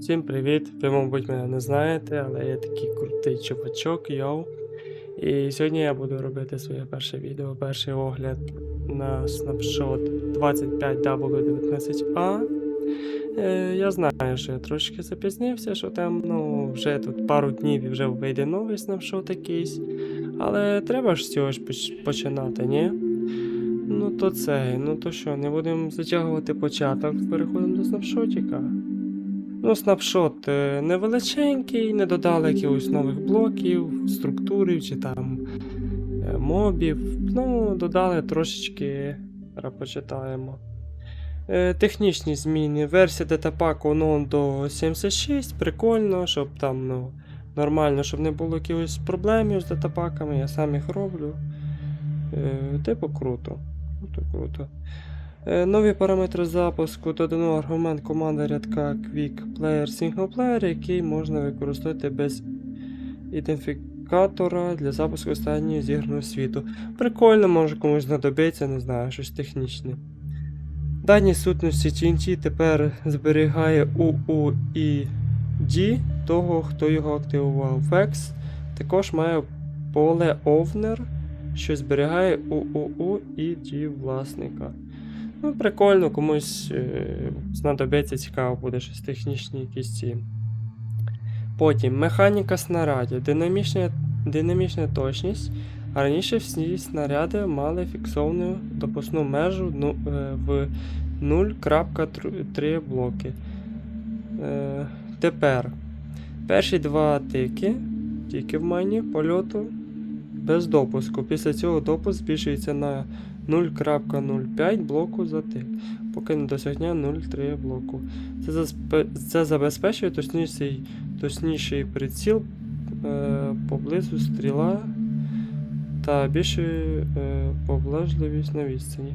Всім привіт! Ви, мабуть, мене не знаєте, але я такий крутий чувачок, йоу. І сьогодні я буду робити своє перше відео, перший огляд на снапшот 25W19A. Е, я знаю, що я трошки запізнився, що там ну, вже тут пару днів і вже вийде новий снапшот якийсь. Але треба ж з цього ж починати, ні? Ну то це, ну то що, не будемо затягувати початок, переходимо до снапшотика. Ну, снапшот е, невеличенький, не додали якихось нових блоків, структурів чи там е, мобів. Ну, додали трошечки, почитаємо. Е, Технічні зміни. Версія датапаку ну, до 76. Прикольно, щоб там ну, нормально, щоб не було якихось проблемів з датапаками, я сам їх роблю. Типу круто. Круто, Нові параметри запуску додано аргумент команди рядка Quick Player Single Player, який можна використовувати без ідентифікатора для запуску останньої зіграного світу. Прикольно, може комусь знадобиться, не знаю, щось технічне. Дані сутності TNT тепер зберігає UUID того, хто його активував. Vex також має поле Owner, що зберігає UUID власника. Ну, прикольно, комусь е, знадобиться цікаво буде щось технічні якісь ці. Потім механіка снарядів, динамічна, динамічна точність. Раніше всі снаряди мали фіксовану допусну межу ну, е, в 0.3 блоки. Е, тепер перші два тики, тільки в мені польоту без допуску. Після цього допуск збільшується на 0.05 блоку за тик, поки не досягне 0.3 блоку. Це, заспе- це забезпечує точніший, точніший приціл е, поблизу стріла та більшу е, поблажливість на відстані.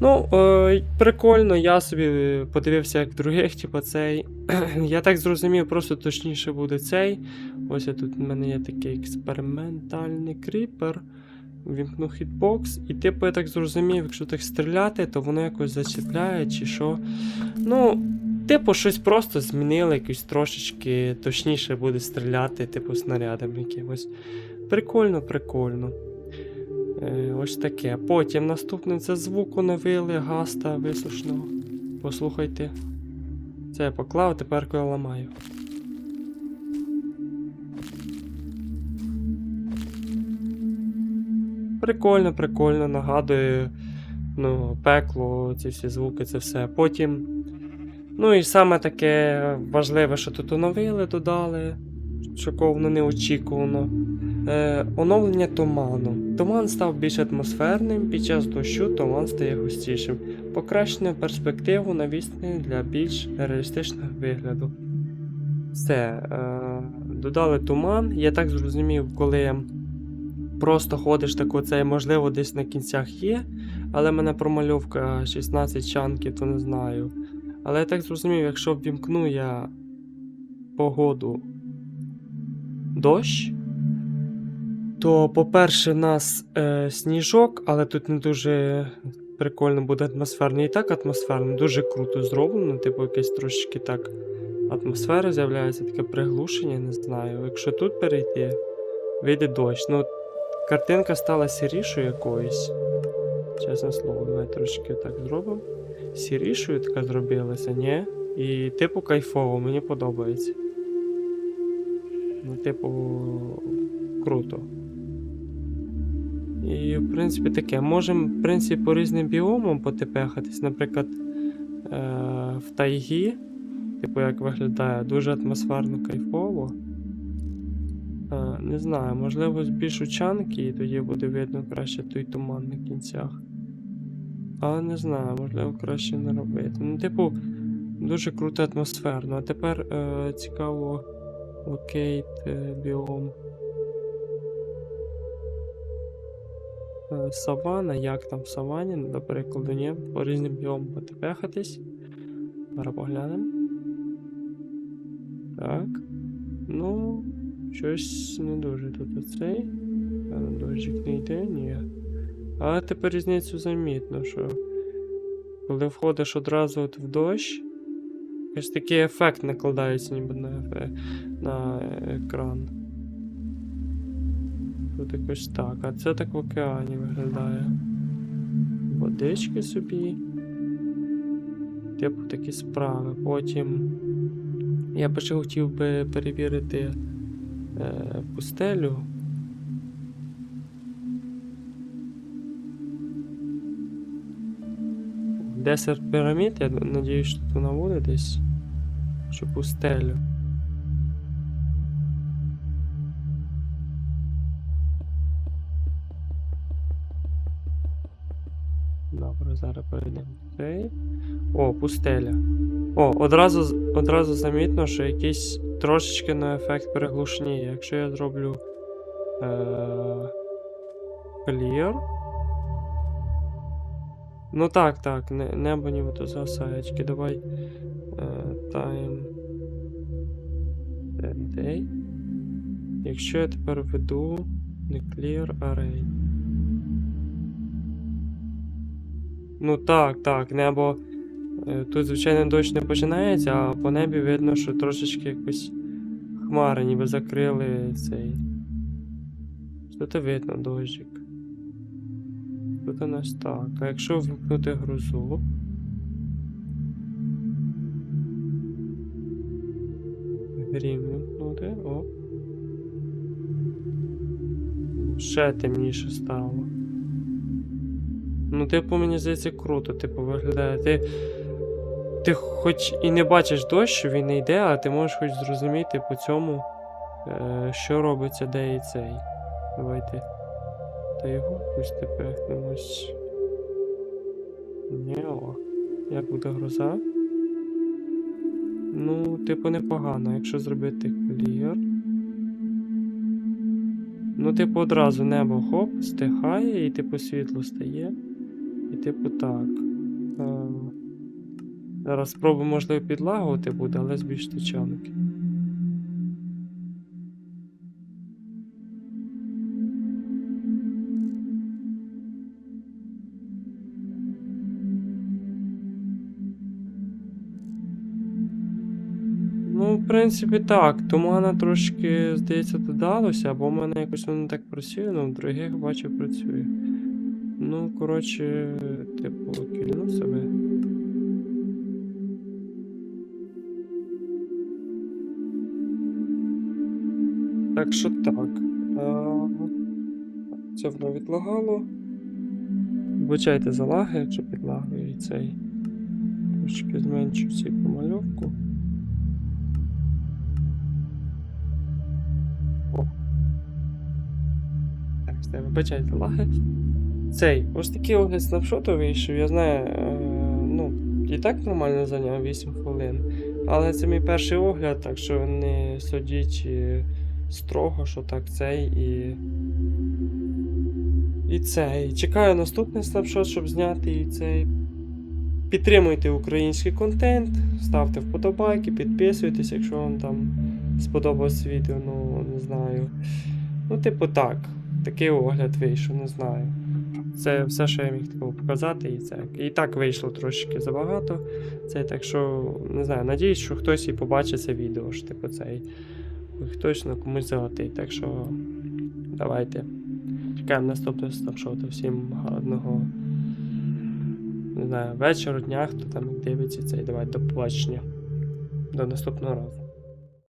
Ну, е, прикольно, я собі подивився, як других, типу цей. я так зрозумів, просто точніше буде цей. Ось я тут в мене є такий експериментальний кріпер. Вімкну хітбокс, і типу я так зрозумів, якщо так стріляти, то воно якось зачіпляє чи що. Ну, типу, щось просто змінили, якось трошечки точніше буде стріляти, типу, снарядами якимось. Прикольно, прикольно. Е, ось таке. Потім наступне це звук оновили гаста висушного. Послухайте. Це я поклав, тепер я ламаю. Прикольно, прикольно, нагадує, ну, пекло, ці всі звуки, це все. Потім. Ну і саме таке важливе, що тут оновили, додали. Шоковано неочікувано. Е, оновлення туману. Туман став більш атмосферним, під час дощу туман стає густішим. Покращено перспективу на відстані для більш реалістичного вигляду. Все. Е, додали туман. Я так зрозумів, коли просто ходиш так оце, можливо, десь на кінцях є, але в мене промальовка 16 чанків, то не знаю. Але я так зрозумів, якщо ввімкну я погоду дощ, то, по-перше, у нас е, сніжок, але тут не дуже прикольно буде атмосферно. І так атмосферно, дуже круто зроблено. Типу, якесь трошечки так атмосфера з'являється, таке приглушення, не знаю. Якщо тут перейти, вийде дощ. Ну, картинка стала сірішою якоюсь. Чесне слово, давай трошки так зробимо. Сірішою така зробилася, ні? І типу кайфово, мені подобається. Ну, типу, круто. І, в принципі, таке. Можемо, в принципі, по різним біомам потепехатись. Наприклад, е- в тайгі, типу, як виглядає, дуже атмосферно кайфово. Не знаю, можливо, збільшу чанки, і тоді буде видно краще той туман на кінцях. Але не знаю, можливо, краще не робити. Ну, типу, дуже круто атмосферно. А тепер е, цікаво локейт е, біом. Е, Савана, як там в савані, до прикладу, ні, по різним біомам потепехатись. Зараз поглянемо. Так. Ну, щось не дуже тут оцей. На дощик не йде, ні. Але тепер різницю замітно, що коли входиш одразу от в дощ, Якийсь такий ефект накладається ніби на, на екран. Тут якось так, а це так в океані виглядає. Водички собі. Типу такі справи. Потім. Я б ще хотів би перевірити е, пустелю. Десерт пірамід, я надіюсь, що тут вона десь. Чи пустелю. Добре, зараз перейдемо. Цей. О, пустеля. О, одразу, одразу замітно, що якийсь трошечки на ефект переглушніє. Якщо я зроблю. Е- clear. Ну так, так, не, небо нібито згасаєчки. Давай. Е, time. Day. Якщо я тепер веду не clear array. Ну так, так, небо. Е, Тут, звичайно, дощ не починається, а по небі видно, що трошечки якось хмари ніби закрили цей. Тут видно дощик. Тут у нас так. А якщо вмкнути грузу. Грім вмкнути, о. Ще темніше стало. Ну, типу, мені здається, круто, типу, виглядає. Ти, ти хоч і не бачиш дощ, що він не йде, а ти можеш хоч зрозуміти по цьому, е, що робиться де і цей. Давайте. Та його якось тепер якимось. Ні, о. Як буде гроза? Ну, типу, непогано, якщо зробити clear. Ну, типу, одразу небо хоп, стихає, і типу світло стає. І типу так. Е, Зараз спробую, можливо, підлагувати буде, але з більш. Ну, в принципі, так. Тумана трошки, здається, додалося, або в мене якось воно так працює, ну в других бачу працює. Ну, коротше, типу, кільну себе. Так що так. Це воно відлагало. Вибачайте за лаги, якщо підлагує і цей. Трошки зменшу цю помальовку. О. Так, все, вибачайте лаги. Цей, ось такий огляд снапшоту вийшов, я знаю, е, ну, і так нормально зайняв 8 хвилин. Але це мій перший огляд, так що не судіть е, строго, що так цей і. І цей. Чекаю наступний снапшот, щоб зняти і цей. Підтримуйте український контент, ставте вподобайки, підписуйтесь, якщо вам там сподобалось відео, ну не знаю. Ну, типу, так. Такий огляд вийшов, не знаю. Це все, що я міг такого показати, і це. І так вийшло трошки забагато. Це так що, не знаю, надіюсь, що хтось і побачить це відео, що типу цей. Хтось точно комусь залетить. Так що давайте. Чекаємо наступного снапшоту. Всім гарного. Не знаю, вечора, дня, хто там дивиться цей. Давайте до побачення. До наступного разу.